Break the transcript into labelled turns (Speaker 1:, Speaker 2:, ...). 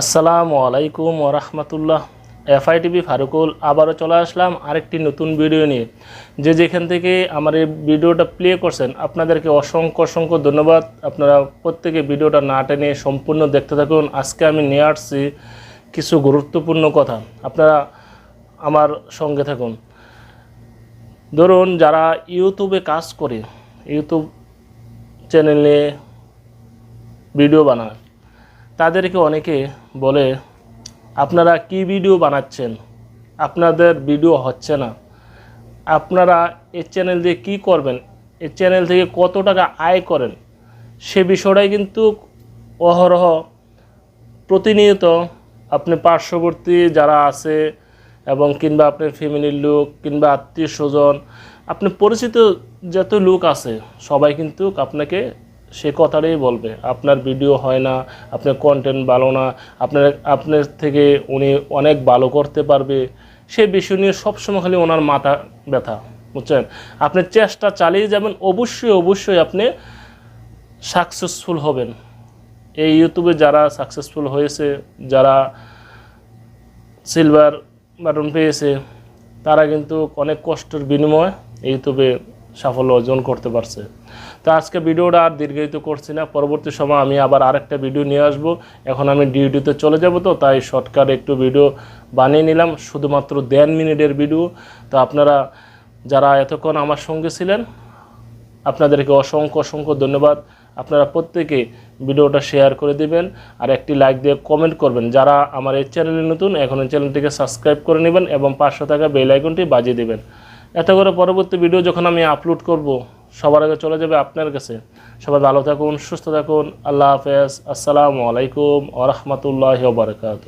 Speaker 1: আসসালামু আলাইকুম ওরহমতুল্লাহ এফআই টিভি ফারুকুল, আবারও চলে আসলাম আরেকটি নতুন ভিডিও নিয়ে। যে যেখান থেকে আমার এই ভিডিওটা প্লে করছেন, আপনাদেরকে অসংখ্য অসংখ্য ধন্যবাদ। আপনারা প্রত্যেকে ভিডিওটা না টেনে সম্পূর্ণ দেখতে থাকুন। আজকে আমি নিয়ে আসছি কিছু গুরুত্বপূর্ণ কথা। আপনারা আমার সঙ্গে থাকুন। ধরুন যারা ইউটিউবে কাজ করে, ইউটিউব চ্যানেলে ভিডিও বানায় তাদেরকে অনেকে বলে, আপনারা কি ভিডিও বানাচ্ছেন? আপনাদের ভিডিও হচ্ছে না। আপনারা এই চ্যানেল দিয়ে কী করবেন? এই চ্যানেল থেকে কত টাকা আয় করেন? সে বিষয়টাই কিন্তু অহরহ প্রতিনিয়ত আপনি পার্শ্ববর্তী যারা আছে এবং কিংবা আপনার ফ্যামিলির লোক কিংবা আত্মীয় স্বজন, আপনি পরিচিত যত লোক আছে, সবাই কিন্তু আপনাকে সে কথাটাই বলবে। আপনার ভিডিও হয় না, আপনার কন্টেন্ট ভালো না, আপনার আপনার থেকে উনি অনেক ভালো করতে পারবে। সে বিষয় নিয়ে সবসময় খালি ওনার মাথা ব্যথা, বুঝছেন? আপনি চেষ্টা চালিয়ে যাবেন, অবশ্যই অবশ্যই আপনি সাকসেসফুল হবেন। এই ইউটিউবে যারা সাকসেসফুল হয়েছে, যারা সিলভার বাটন পেয়েছে, তারা কিন্তু অনেক কষ্টের বিনিময়ে ইউটিউবে সাফল্য অর্জন করতে পারছে। তো আজকে ভিডিওটা আর দীর্ঘায়িত করছি না। পরবর্তী সময় আমি আবার আরেকটা ভিডিও নিয়ে আসব। এখন আমি ডিউটিতে চলে যাব তো, তাই শর্টকাট একটু ভিডিও বানিয়ে নিলাম। শুধুমাত্র দেড় মিনিটের ভিডিও। তো আপনারা যারা এতক্ষণ আমার সঙ্গে ছিলেন, আপনাদেরকে অসংখ্য অসংখ্য ধন্যবাদ। আপনারা প্রত্যেকে ভিডিওটা শেয়ার করে দিবেন আর একটি লাইক দিয়ে কমেন্ট করবেন। যারা আমার এই চ্যানেলে নতুন, এখন এই চ্যানেলটিকে সাবস্ক্রাইব করে নেবেন এবং পাঁচশো টাকা বেল আইকনটি বাজিয়ে দেবেন। এত করে পরবর্তী ভিডিও যখন আমি আপলোড করব, সবার আগে চলে যাবে আপনার কাছে। সবাই ভালো থাকুন, সুস্থ থাকুন, আল্লাহ হাফেজ, আসসালামু আলাইকুম ওরহমতুল্লাহ বারকাত